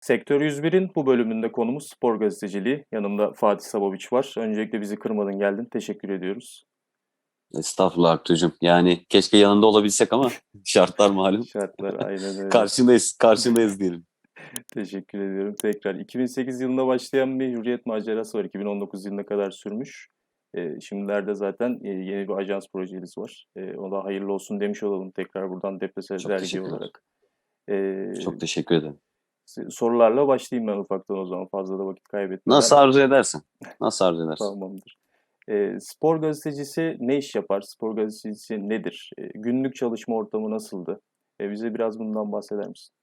Sektör 101'in bu bölümünde konumuz spor gazeteciliği. Yanımda Fatih Saboviç var. Öncelikle bizi kırmadın geldin. Teşekkür ediyoruz. Estağfurullah Aktuğ'cum. Yani keşke yanında olabilsek ama şartlar malum. Şartlar aynen öyle. Karşındayız, karşındayız diyelim. Teşekkür ediyorum tekrar. 2008 yılında başlayan bir hürriyet macerası var. 2019 yılına kadar sürmüş. E, şimdilerde zaten e, yeni bir ajans projeniz var. E, ona hayırlı olsun demiş olalım tekrar buradan Deprese Çok Dergi olarak. E, Çok teşekkür ederim. Sorularla başlayayım ben ufaktan o zaman fazla da vakit kaybetmeden. Nasıl arzu edersen. Nasıl arzu edersen. Tamamdır. E, spor gazetecisi ne iş yapar? Spor gazetecisi nedir? E, günlük çalışma ortamı nasıldı? E, bize biraz bundan bahseder misin?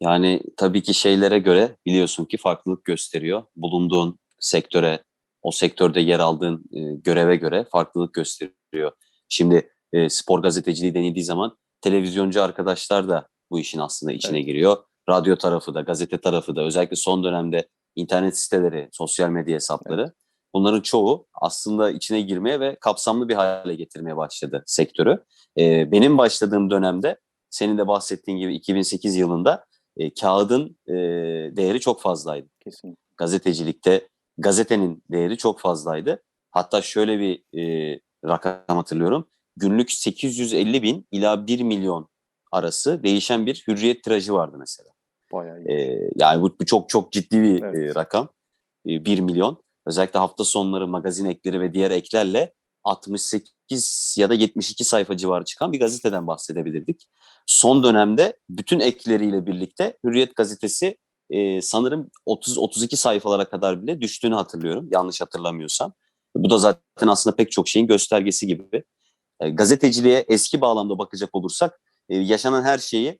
Yani tabii ki şeylere göre biliyorsun ki farklılık gösteriyor. Bulunduğun sektöre, o sektörde yer aldığın e, göreve göre farklılık gösteriyor. Şimdi e, spor gazeteciliği denildiği zaman televizyoncu arkadaşlar da bu işin aslında içine Evet. giriyor. Radyo tarafı da, gazete tarafı da özellikle son dönemde internet siteleri, sosyal medya hesapları bunların çoğu aslında içine girmeye ve kapsamlı bir hale getirmeye başladı sektörü. E, benim başladığım dönemde senin de bahsettiğin gibi 2008 yılında e, kağıdın e, değeri çok fazlaydı. Kesinlikle. Gazetecilikte gazetenin değeri çok fazlaydı. Hatta şöyle bir e, rakam hatırlıyorum. Günlük 850 bin ila 1 milyon arası değişen bir hürriyet tirajı vardı mesela. E, yani bu, bu çok çok ciddi bir Evet. e, rakam. E, 1 milyon. Özellikle hafta sonları magazin ekleri ve diğer eklerle 68 ya da 72 sayfa civarı çıkan bir gazeteden bahsedebilirdik. Son dönemde bütün ekleriyle birlikte Hürriyet gazetesi e, sanırım 30-32 sayfalara kadar bile düştüğünü hatırlıyorum. Yanlış hatırlamıyorsam. Bu da zaten aslında pek çok şeyin göstergesi gibi. E, gazeteciliğe eski bağlamda bakacak olursak e, yaşanan her şeyi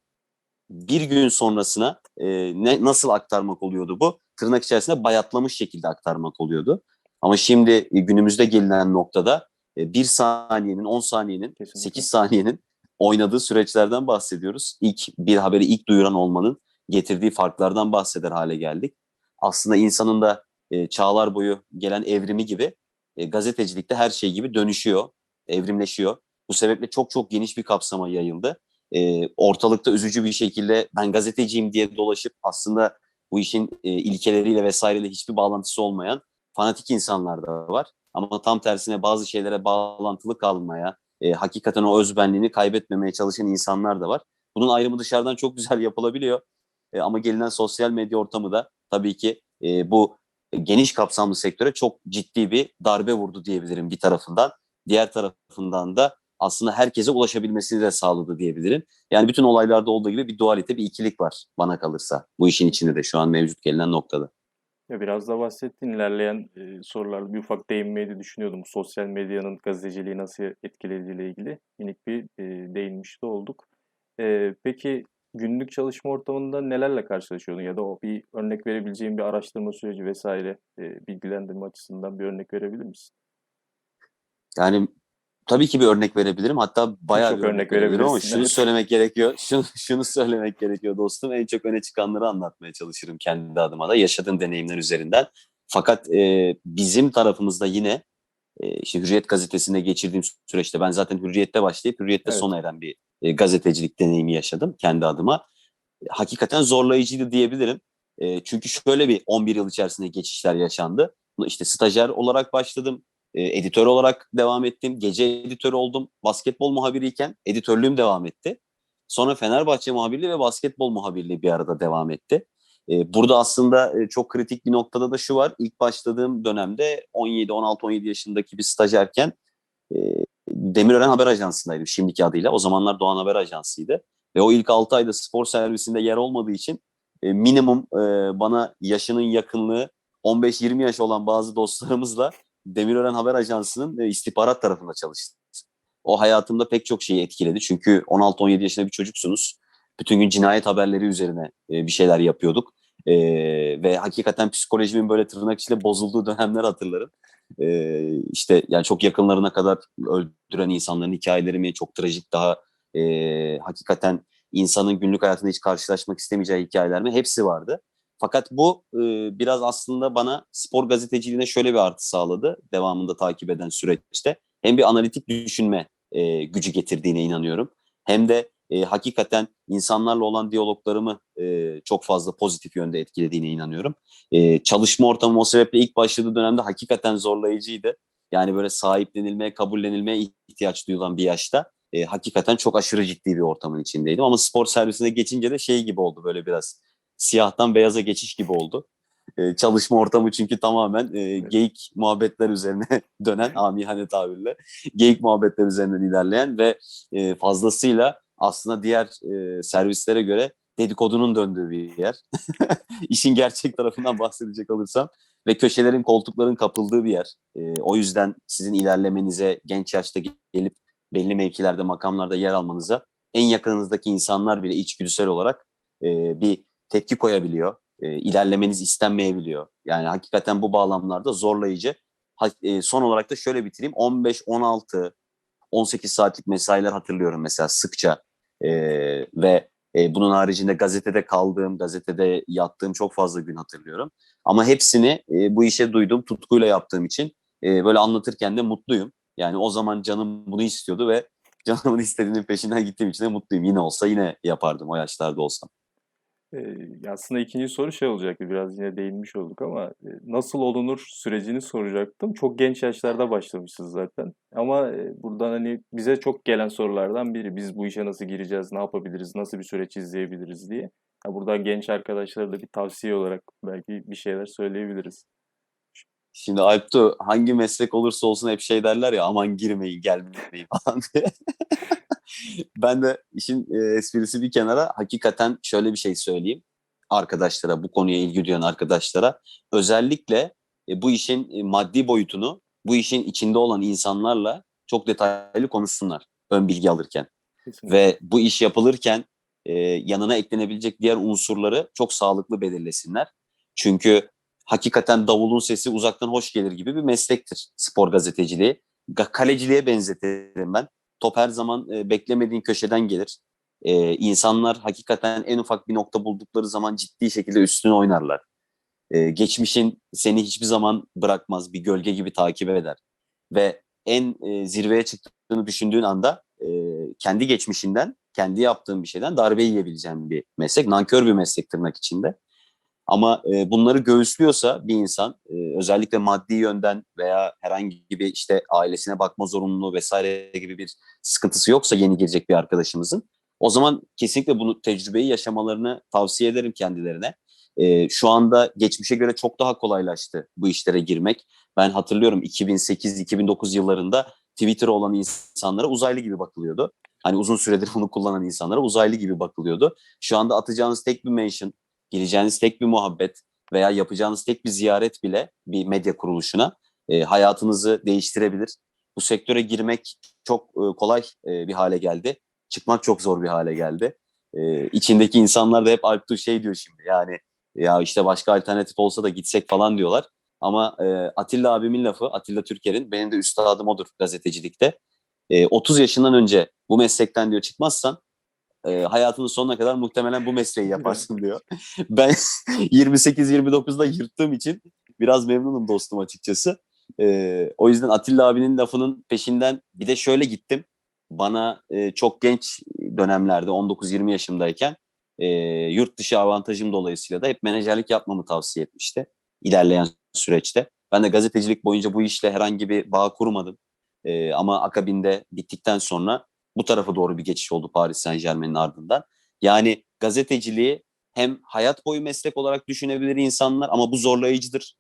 bir gün sonrasına e, ne nasıl aktarmak oluyordu bu? Tırnak içerisinde bayatlamış şekilde aktarmak oluyordu. Ama şimdi e, günümüzde gelinen noktada e, bir saniyenin, 10 saniyenin, Kesinlikle. 8 saniyenin oynadığı süreçlerden bahsediyoruz. İlk bir haberi ilk duyuran olmanın getirdiği farklardan bahseder hale geldik. Aslında insanın da e, çağlar boyu gelen evrimi gibi e, gazetecilikte her şey gibi dönüşüyor, evrimleşiyor. Bu sebeple çok çok geniş bir kapsama yayıldı. E, ortalıkta üzücü bir şekilde ben gazeteciyim diye dolaşıp aslında bu işin e, ilkeleriyle vesaireyle hiçbir bağlantısı olmayan fanatik insanlar da var. Ama tam tersine bazı şeylere bağlantılı kalmaya, e, hakikaten o özbenliğini kaybetmemeye çalışan insanlar da var. Bunun ayrımı dışarıdan çok güzel yapılabiliyor. E, ama gelinen sosyal medya ortamı da tabii ki e, bu geniş kapsamlı sektöre çok ciddi bir darbe vurdu diyebilirim bir tarafından. Diğer tarafından da aslında herkese ulaşabilmesini de sağladı diyebilirim. Yani bütün olaylarda olduğu gibi bir dualite, bir ikilik var bana kalırsa. Bu işin içinde de şu an mevcut gelinen noktada. Ya biraz da bahsettin ilerleyen e, sorularda bir ufak değinmeyi de düşünüyordum. Sosyal medyanın gazeteciliği nasıl etkilediğiyle ilgili minik bir e, değinmiş de olduk. E, peki günlük çalışma ortamında nelerle karşılaşıyordun ya da o bir örnek verebileceğin bir araştırma süreci vesaire e, bilgilendirme açısından bir örnek verebilir misin? Yani tabii ki bir örnek verebilirim. Hatta bayağı Çok bir örnek verebilirim ama şunu evet. söylemek gerekiyor. Şunu, şunu söylemek gerekiyor dostum. En çok öne çıkanları anlatmaya çalışırım kendi adıma da yaşadığım deneyimler üzerinden. Fakat e, bizim tarafımızda yine e, işte Hürriyet gazetesinde geçirdiğim süreçte ben zaten Hürriyet'te başlayıp Hürriyet'te Evet. sona eren bir e, gazetecilik deneyimi yaşadım kendi adıma. Hakikaten zorlayıcıydı diyebilirim. E, çünkü şöyle bir 11 yıl içerisinde geçişler yaşandı. İşte stajyer olarak başladım. E, editör olarak devam ettim. Gece editörü oldum. Basketbol muhabiriyken editörlüğüm devam etti. Sonra Fenerbahçe muhabirliği ve basketbol muhabirliği bir arada devam etti. E, burada aslında e, çok kritik bir noktada da şu var. İlk başladığım dönemde 17, 16, 17 yaşındaki bir stajyerken e, Demirören Haber Ajansı'ndaydım şimdiki adıyla. O zamanlar Doğan Haber Ajansı'ydı. Ve o ilk 6 ayda spor servisinde yer olmadığı için e, minimum bana yaşının yakınlığı 15-20 yaş olan bazı dostlarımızla Demirören Haber Ajansı'nın e, istihbarat tarafında çalıştım. O hayatımda pek çok şeyi etkiledi. Çünkü 16-17 yaşında bir çocuksunuz. Bütün gün cinayet haberleri üzerine e, bir şeyler yapıyorduk. E, ve hakikaten psikolojimin böyle tırnak içinde bozulduğu dönemler hatırlarım. E, işte yani çok yakınlarına kadar öldüren insanların hikayelerimi çok trajik daha hakikaten insanın günlük hayatında hiç karşılaşmak istemeyeceği hikayeler mi hepsi vardı. Fakat bu e, biraz aslında bana spor gazeteciliğine şöyle bir artı sağladı devamında takip eden süreçte. Hem bir analitik düşünme e, gücü getirdiğine inanıyorum. Hem de e, hakikaten insanlarla olan diyaloglarımı e, çok fazla pozitif yönde etkilediğine inanıyorum. E, çalışma ortamı o sebeple ilk başladığı dönemde hakikaten zorlayıcıydı. Yani böyle sahiplenilmeye, kabullenilmeye ihtiyaç duyulan bir yaşta e, hakikaten çok aşırı ciddi bir ortamın içindeydim. Ama spor servisine geçince de şey gibi oldu böyle biraz siyahtan beyaza geçiş gibi oldu. E, çalışma ortamı çünkü tamamen e, geyik muhabbetler üzerine dönen amihane tabirle geyik muhabbetler üzerinden ilerleyen ve e, fazlasıyla aslında diğer e, servislere göre dedikodunun döndüğü bir yer. İşin gerçek tarafından bahsedecek olursam ve köşelerin koltukların kapıldığı bir yer. E, o yüzden sizin ilerlemenize genç yaşta gelip belli mevkilerde makamlarda yer almanıza en yakınınızdaki insanlar bile içgüdüsel olarak e, bir tepki koyabiliyor. E, ilerlemeniz istenmeyebiliyor. Yani hakikaten bu bağlamlarda zorlayıcı. Ha, e, son olarak da şöyle bitireyim. 15, 16, 18 saatlik mesailer hatırlıyorum mesela sıkça. E, ve e, bunun haricinde gazetede kaldığım, gazetede yattığım çok fazla gün hatırlıyorum. Ama hepsini e, bu işe duyduğum, tutkuyla yaptığım için e, böyle anlatırken de mutluyum. Yani o zaman canım bunu istiyordu ve canımın istediğinin peşinden gittiğim için de mutluyum. Yine olsa yine yapardım o yaşlarda olsam. Eee, aslında ikinci soru şey olacaktı, biraz yine değinmiş olduk ama e, nasıl olunur sürecini soracaktım. Çok genç yaşlarda başlamışsınız zaten. Ama e, buradan hani bize çok gelen sorulardan biri. Biz bu işe nasıl gireceğiz, ne yapabiliriz, nasıl bir süreç izleyebiliriz diye. Ha, buradan genç arkadaşlara da bir tavsiye olarak belki bir şeyler söyleyebiliriz. Şimdi Alptu hangi meslek olursa olsun hep şey derler ya aman girmeyin gelmeyin falan diye. ben de işin e, esprisi bir kenara hakikaten şöyle bir şey söyleyeyim arkadaşlara, bu konuya ilgi duyan arkadaşlara. Özellikle e, bu işin e, maddi boyutunu, bu işin içinde olan insanlarla çok detaylı konuşsunlar ön bilgi alırken. Kesinlikle. Ve bu iş yapılırken e, yanına eklenebilecek diğer unsurları çok sağlıklı belirlesinler. Çünkü hakikaten davulun sesi uzaktan hoş gelir gibi bir meslektir spor gazeteciliği. Ga- Kaleciliğe benzetirim ben. Top her zaman e, beklemediğin köşeden gelir. E, insanlar hakikaten en ufak bir nokta buldukları zaman ciddi şekilde üstüne oynarlar. E, geçmişin seni hiçbir zaman bırakmaz, bir gölge gibi takip eder. Ve en e, zirveye çıktığını düşündüğün anda e, kendi geçmişinden, kendi yaptığın bir şeyden darbe yiyebileceğin bir meslek. Nankör bir meslek tırnak içinde. Ama e, bunları göğüslüyorsa bir insan e, özellikle maddi yönden veya herhangi bir işte ailesine bakma zorunluluğu vesaire gibi bir sıkıntısı yoksa yeni gelecek bir arkadaşımızın o zaman kesinlikle bunu tecrübeyi yaşamalarını tavsiye ederim kendilerine. E, şu anda geçmişe göre çok daha kolaylaştı bu işlere girmek. Ben hatırlıyorum 2008-2009 yıllarında Twitter olan insanlara uzaylı gibi bakılıyordu. Hani uzun süredir bunu kullanan insanlara uzaylı gibi bakılıyordu. Şu anda atacağınız tek bir mention gireceğiniz tek bir muhabbet veya yapacağınız tek bir ziyaret bile bir medya kuruluşuna e, hayatınızı değiştirebilir. Bu sektöre girmek çok e, kolay e, bir hale geldi. Çıkmak çok zor bir hale geldi. E, içindeki insanlar da hep Alptu şey diyor şimdi yani ya işte başka alternatif olsa da gitsek falan diyorlar. Ama e, Atilla abimin lafı, Atilla Türker'in benim de üstadım odur gazetecilikte. E, 30 yaşından önce bu meslekten diyor çıkmazsan e, hayatının sonuna kadar muhtemelen bu mesleği yaparsın diyor. ben 28-29'da yırttığım için biraz memnunum dostum açıkçası. E, o yüzden Atilla abinin lafının peşinden bir de şöyle gittim. Bana e, çok genç dönemlerde 19-20 yaşımdayken e, yurt dışı avantajım dolayısıyla da hep menajerlik yapmamı tavsiye etmişti ilerleyen süreçte. Ben de gazetecilik boyunca bu işle herhangi bir bağ kurmadım. E, ama akabinde bittikten sonra bu tarafa doğru bir geçiş oldu Paris Saint Germain'in ardından. Yani gazeteciliği hem hayat boyu meslek olarak düşünebilir insanlar ama bu zorlayıcıdır.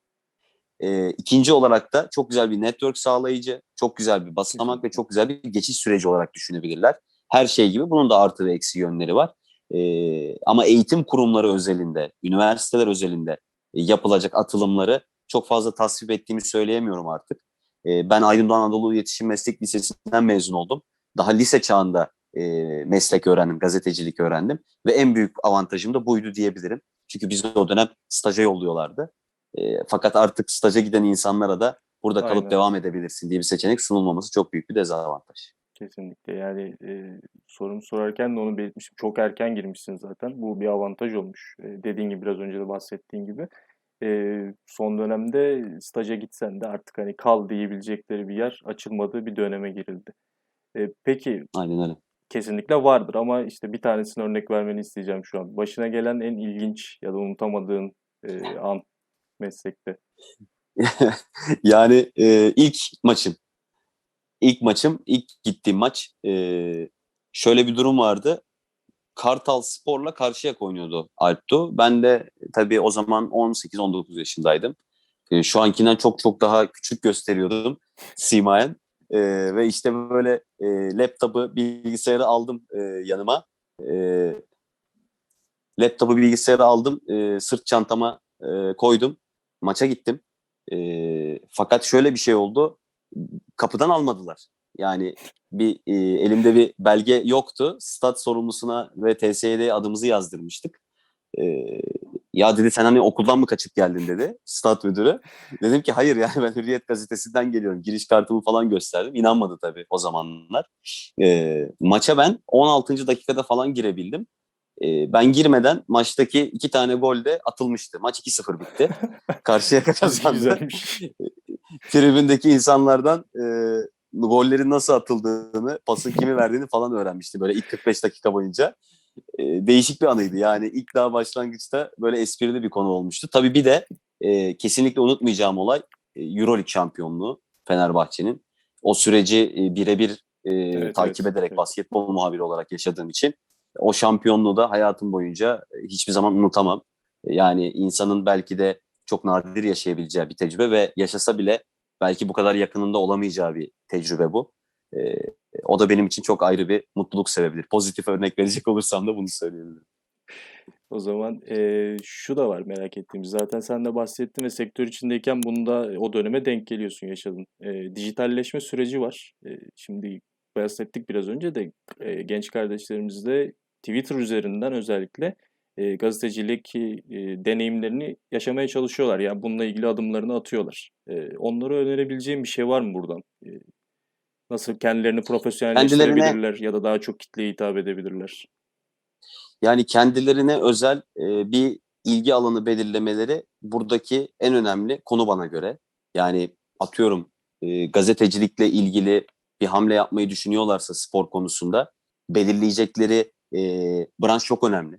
Ee, ikinci olarak da çok güzel bir network sağlayıcı, çok güzel bir basamak ve çok güzel bir geçiş süreci olarak düşünebilirler. Her şey gibi bunun da artı ve eksi yönleri var. Ee, ama eğitim kurumları özelinde, üniversiteler özelinde e, yapılacak atılımları çok fazla tasvip ettiğimi söyleyemiyorum artık. Ee, ben Aydın Doğu Anadolu İletişim Meslek Lisesi'nden mezun oldum daha lise çağında e, meslek öğrendim, gazetecilik öğrendim ve en büyük avantajım da buydu diyebilirim. Çünkü biz o dönem staja yolluyorlardı. E, fakat artık staja giden insanlara da burada kalıp Aynen. devam edebilirsin diye bir seçenek sunulmaması çok büyük bir dezavantaj. Kesinlikle yani e, sorumu sorarken de onu belirtmiştim. Çok erken girmişsin zaten. Bu bir avantaj olmuş. E, dediğin gibi biraz önce de bahsettiğin gibi. E, son dönemde staja gitsen de artık hani kal diyebilecekleri bir yer açılmadığı bir döneme girildi. E, peki Aynen öyle. kesinlikle vardır ama işte bir tanesini örnek vermeni isteyeceğim şu an. Başına gelen en ilginç ya da unutamadığın e, an meslekte. yani e, ilk maçım. İlk maçım, ilk gittiğim maç. E, şöyle bir durum vardı. Kartal Spor'la Karşıyaka oynuyordu Alptu. Ben de tabii o zaman 18-19 yaşındaydım. E, şu ankinden çok çok daha küçük gösteriyordum simayen. E, ve işte böyle e, laptopu, bilgisayarı aldım e, yanıma. E, laptopu, bilgisayarı aldım. E, sırt çantama e, koydum. Maça gittim. E, fakat şöyle bir şey oldu. Kapıdan almadılar. Yani bir e, elimde bir belge yoktu. Stat sorumlusuna ve TSE'de adımızı yazdırmıştık. E, ya dedi sen hani okuldan mı kaçıp geldin dedi stat müdürü. Dedim ki hayır yani ben Hürriyet gazetesinden geliyorum. Giriş kartımı falan gösterdim. İnanmadı tabii o zamanlar. E, maça ben 16. dakikada falan girebildim. E, ben girmeden maçtaki iki tane gol de atılmıştı. Maç 2-0 bitti. Karşıya kazandı. Tribündeki insanlardan e, gollerin nasıl atıldığını, pasın kimi verdiğini falan öğrenmişti böyle ilk 45 dakika boyunca. E, değişik bir anıydı. Yani ilk daha başlangıçta böyle esprili bir konu olmuştu. Tabii bir de e, kesinlikle unutmayacağım olay e, Euroleague şampiyonluğu Fenerbahçe'nin. O süreci e, birebir e, Evet, takip evet, ederek evet. basketbol muhabiri olarak yaşadığım için o şampiyonluğu da hayatım boyunca e, hiçbir zaman unutamam. Yani insanın belki de çok nadir yaşayabileceği bir tecrübe ve yaşasa bile belki bu kadar yakınında olamayacağı bir tecrübe bu. E, o da benim için çok ayrı bir mutluluk sebebidir. Pozitif örnek verecek olursam da bunu söyleyebilirim. O zaman eee, şu da var merak ettiğimiz. Zaten sen de bahsettin ve sektör içindeyken bunda o döneme denk geliyorsun, yaşadın. Eee, dijitalleşme süreci var. Eee, şimdi bahsettik biraz önce de eee, genç kardeşlerimiz de Twitter üzerinden özellikle eee, gazetecilik eee, deneyimlerini yaşamaya çalışıyorlar. Yani bununla ilgili adımlarını atıyorlar. Eee, onlara önerebileceğim bir şey var mı buradan? Eee, nasıl kendilerini profesyonelleştirebilirler ya da daha çok kitleye hitap edebilirler? Yani kendilerine özel e, bir ilgi alanı belirlemeleri buradaki en önemli konu bana göre. Yani atıyorum e, gazetecilikle ilgili bir hamle yapmayı düşünüyorlarsa spor konusunda belirleyecekleri e, branş çok önemli.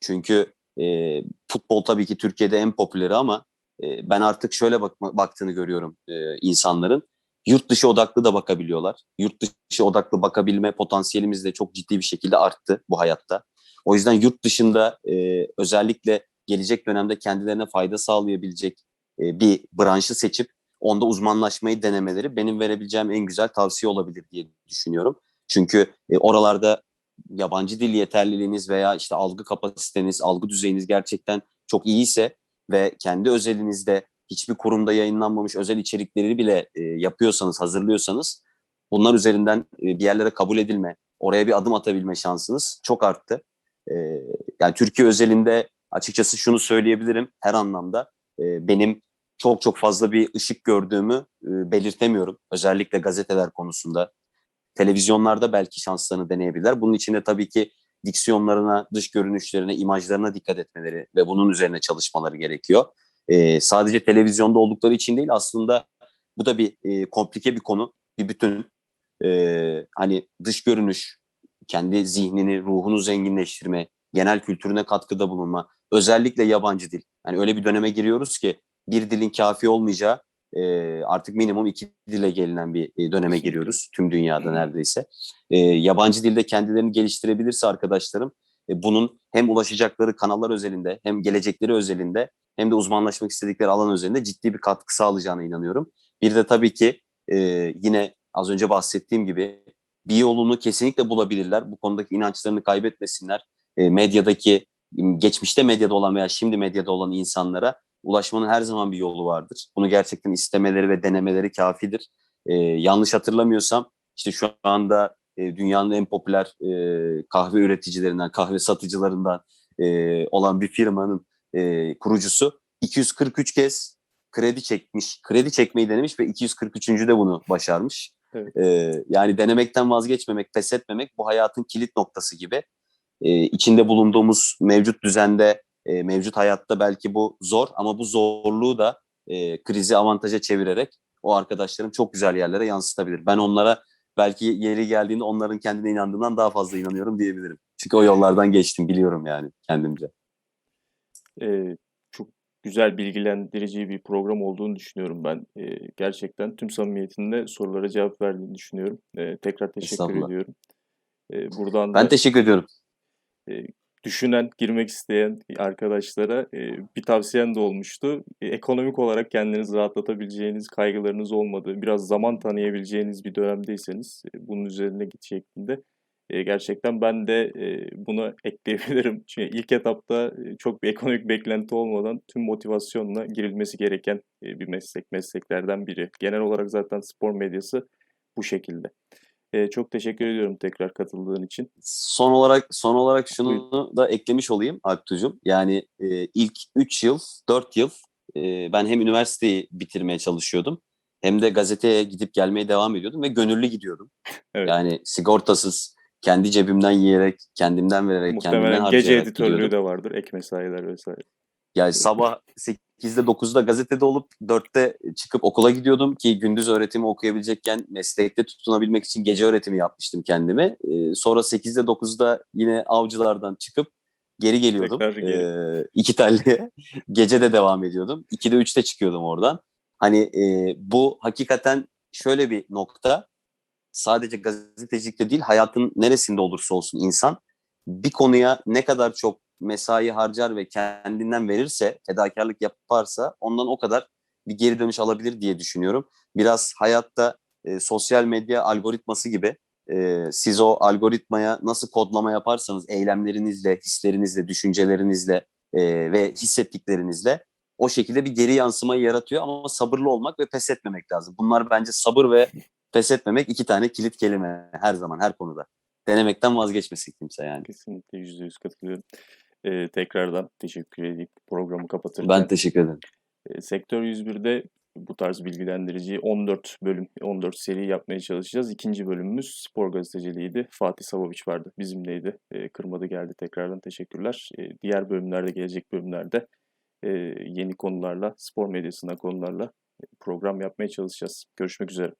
Çünkü e, futbol tabii ki Türkiye'de en popüleri ama e, ben artık şöyle bakma, baktığını görüyorum e, insanların. Yurt dışı odaklı da bakabiliyorlar. Yurt dışı odaklı bakabilme potansiyelimiz de çok ciddi bir şekilde arttı bu hayatta. O yüzden yurt dışında e, özellikle gelecek dönemde kendilerine fayda sağlayabilecek e, bir branşı seçip onda uzmanlaşmayı denemeleri benim verebileceğim en güzel tavsiye olabilir diye düşünüyorum. Çünkü e, oralarda yabancı dil yeterliliğiniz veya işte algı kapasiteniz, algı düzeyiniz gerçekten çok iyiyse ve kendi özelinizde hiçbir kurumda yayınlanmamış özel içerikleri bile e, yapıyorsanız, hazırlıyorsanız bunlar üzerinden e, bir yerlere kabul edilme, oraya bir adım atabilme şansınız çok arttı. E, yani Türkiye özelinde açıkçası şunu söyleyebilirim her anlamda. E, benim çok çok fazla bir ışık gördüğümü e, belirtemiyorum. Özellikle gazeteler konusunda. Televizyonlarda belki şanslarını deneyebilirler. Bunun için de tabii ki diksiyonlarına, dış görünüşlerine, imajlarına dikkat etmeleri ve bunun üzerine çalışmaları gerekiyor. E, sadece televizyonda oldukları için değil aslında bu da bir e, komplike bir konu, bir bütün. E, hani dış görünüş, kendi zihnini, ruhunu zenginleştirme, genel kültürüne katkıda bulunma, özellikle yabancı dil. Yani öyle bir döneme giriyoruz ki bir dilin kafi olmayacağı e, artık minimum iki dile gelinen bir e, döneme giriyoruz tüm dünyada neredeyse. E, yabancı dilde kendilerini geliştirebilirse arkadaşlarım e, bunun hem ulaşacakları kanallar özelinde hem gelecekleri özelinde hem de uzmanlaşmak istedikleri alan özelinde ciddi bir katkı sağlayacağına inanıyorum. Bir de tabii ki e, yine az önce bahsettiğim gibi bir yolunu kesinlikle bulabilirler. Bu konudaki inançlarını kaybetmesinler. E, medyadaki, geçmişte medyada olan veya şimdi medyada olan insanlara ulaşmanın her zaman bir yolu vardır. Bunu gerçekten istemeleri ve denemeleri kafidir. E, yanlış hatırlamıyorsam işte şu anda e, dünyanın en popüler e, kahve üreticilerinden, kahve satıcılarından e, olan bir firmanın e, kurucusu 243 kez kredi çekmiş, kredi çekmeyi denemiş ve 243. de bunu başarmış. Evet. E, yani denemekten vazgeçmemek, pes etmemek bu hayatın kilit noktası gibi. E, içinde bulunduğumuz mevcut düzende, e, mevcut hayatta belki bu zor ama bu zorluğu da e, krizi avantaja çevirerek o arkadaşlarım çok güzel yerlere yansıtabilir. Ben onlara belki yeri geldiğinde onların kendine inandığından daha fazla inanıyorum diyebilirim. Çünkü o yollardan geçtim biliyorum yani kendimce. Eee, çok güzel bilgilendirici bir program olduğunu düşünüyorum ben. Eee, gerçekten tüm samimiyetinle sorulara cevap verdiğini düşünüyorum. Eee, tekrar teşekkür ediyorum. Eee, buradan Ben da teşekkür ediyorum. eee, düşünen, girmek isteyen arkadaşlara eee, bir tavsiyem de olmuştu. Eee, ekonomik olarak kendinizi rahatlatabileceğiniz, kaygılarınız olmadığı, biraz zaman tanıyabileceğiniz bir dönemdeyseniz eee, bunun üzerine git şeklinde. Eee, gerçekten ben de eee, bunu ekleyebilirim. Çünkü ilk etapta eee, çok bir ekonomik beklenti olmadan tüm motivasyonla girilmesi gereken eee, bir meslek, mesleklerden biri. Genel olarak zaten spor medyası bu şekilde. Eee, çok teşekkür ediyorum tekrar katıldığın için. Son olarak son olarak şunu da eklemiş olayım Aktucuğum. Yani e, ilk 3 yıl, 4 yıl e, ben hem üniversiteyi bitirmeye çalışıyordum hem de gazeteye gidip gelmeye devam ediyordum ve gönüllü gidiyordum. Evet. Yani sigortasız, kendi cebimden yiyerek, kendimden vererek, kendimden Muhtemelen gece harcayarak editörlüğü gidiyordum. de vardır, ek mesailer vesaire. Yani sabah 8'de 9'da gazetede olup 4'te çıkıp okula gidiyordum ki gündüz öğretimi okuyabilecekken meslekte tutunabilmek için gece öğretimi yapmıştım kendime. Ee, sonra 8'de 9'da yine avcılardan çıkıp geri geliyordum. Tekrar geri. Ee, iki telli gece de devam ediyordum. 2'de 3'te çıkıyordum oradan. Hani e, bu hakikaten şöyle bir nokta. Sadece gazetecilikte değil hayatın neresinde olursa olsun insan bir konuya ne kadar çok mesai harcar ve kendinden verirse, fedakarlık yaparsa ondan o kadar bir geri dönüş alabilir diye düşünüyorum. Biraz hayatta e, sosyal medya algoritması gibi e, siz o algoritmaya nasıl kodlama yaparsanız eylemlerinizle, hislerinizle, düşüncelerinizle e, ve hissettiklerinizle o şekilde bir geri yansımayı yaratıyor ama sabırlı olmak ve pes etmemek lazım. Bunlar bence sabır ve pes etmemek iki tane kilit kelime her zaman her konuda. Denemekten vazgeçmesin kimse yani. Kesinlikle yüzde yüz katılıyorum. Eee, tekrardan teşekkür edeyim programı kapatırken. Ben teşekkür ederim. Eee, Sektör 101'de bu tarz bilgilendirici 14 bölüm, 14 seri yapmaya çalışacağız. İkinci bölümümüz spor gazeteciliğiydi. Fatih Savaviç vardı, bizimleydi. Eee, kırmadı geldi. Tekrardan teşekkürler. Eee, diğer bölümlerde, gelecek bölümlerde eee, yeni konularla, spor medyasına konularla program yapmaya çalışacağız. Görüşmek üzere.